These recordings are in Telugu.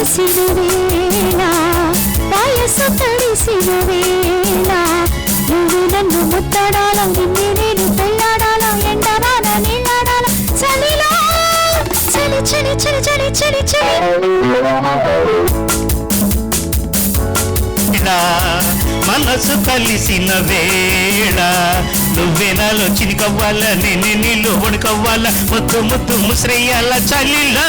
వెలసిన వేళ వయసు తడిసిన వేళ నువ్వు నన్ను ముత్తడాల నిన్నే నేను పెళ్ళాడాల ఎండవాన నీళ్ళాడాల చలిలో చలి చలి చలి చలి చలి చలి. మనసు కలిసిన వేళ నువ్వే నాలో చినికవ్వాల నేను నీళ్ళు వణుకవ్వాలా ముద్దు ముద్దు ముసిరేయాల చలిలో.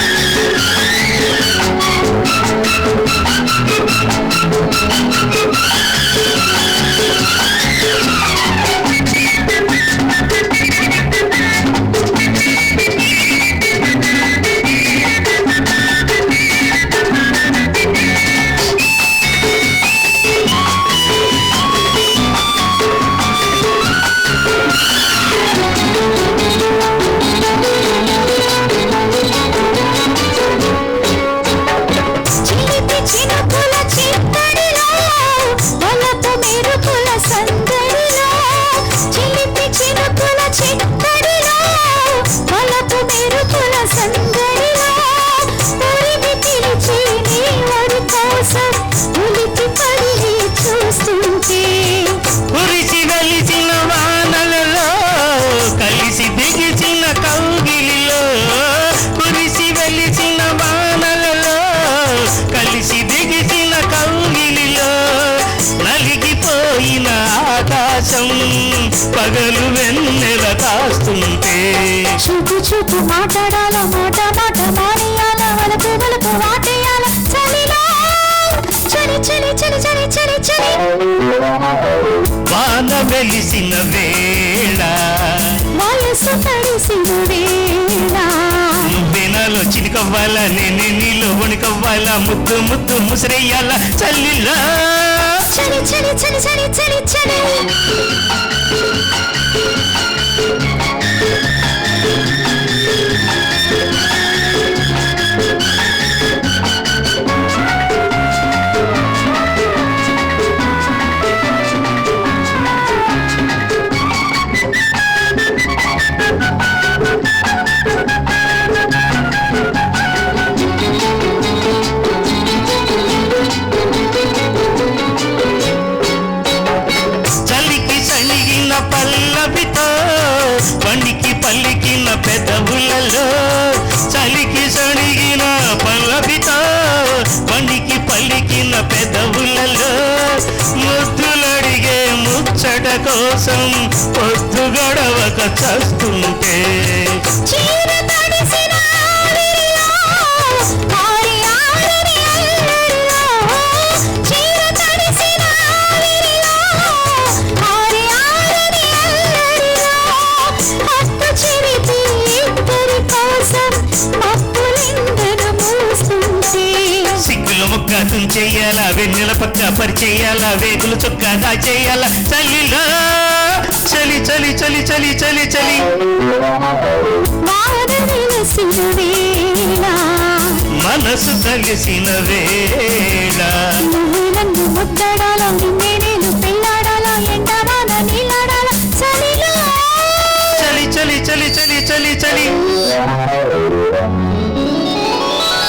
ఆకాశం పగలు వెన్నెల కాస్తుంటే. చూపు చూపు మాట్లాడాల మాట మాట మానేయాల వలకు వలకు వాటేయాల. చలిలో చలి చలి చలి చలి చలి చలి. వాన వెలిసిన వేళ. వయసు తడిసిన వేళ. నువ్వే నాలో చినికవ్వాల నేను నీళ్ళు వణుకవ్వాల ముద్దు ముద్దు ముసిరయ్యాల చల్లిలా. చలి చలి చలి చలి పలికిన పెదవులలో చలికి సణిగిన పల్లవితో పనికి పలికిన పెదవులలో ముద్దులడిగే ముచ్చట కోసం పొద్దు గడవక చస్తుంటే సిగ్గుల ముక్క తుంచెయ్యాలా వెన్నెల పక్క పరిచేయాలా? వేగులు చొక్క దాచేయాలా? చలిలో? చలి చలి చలి చలి చలి చలి. మనసు కలిసిన వేళ. నన్ను ముద్దడాల నిన్నే నేను పెళ్ళాడాల ఎండవాన చలిలో చలి చలి చలి చలి చలి చలి.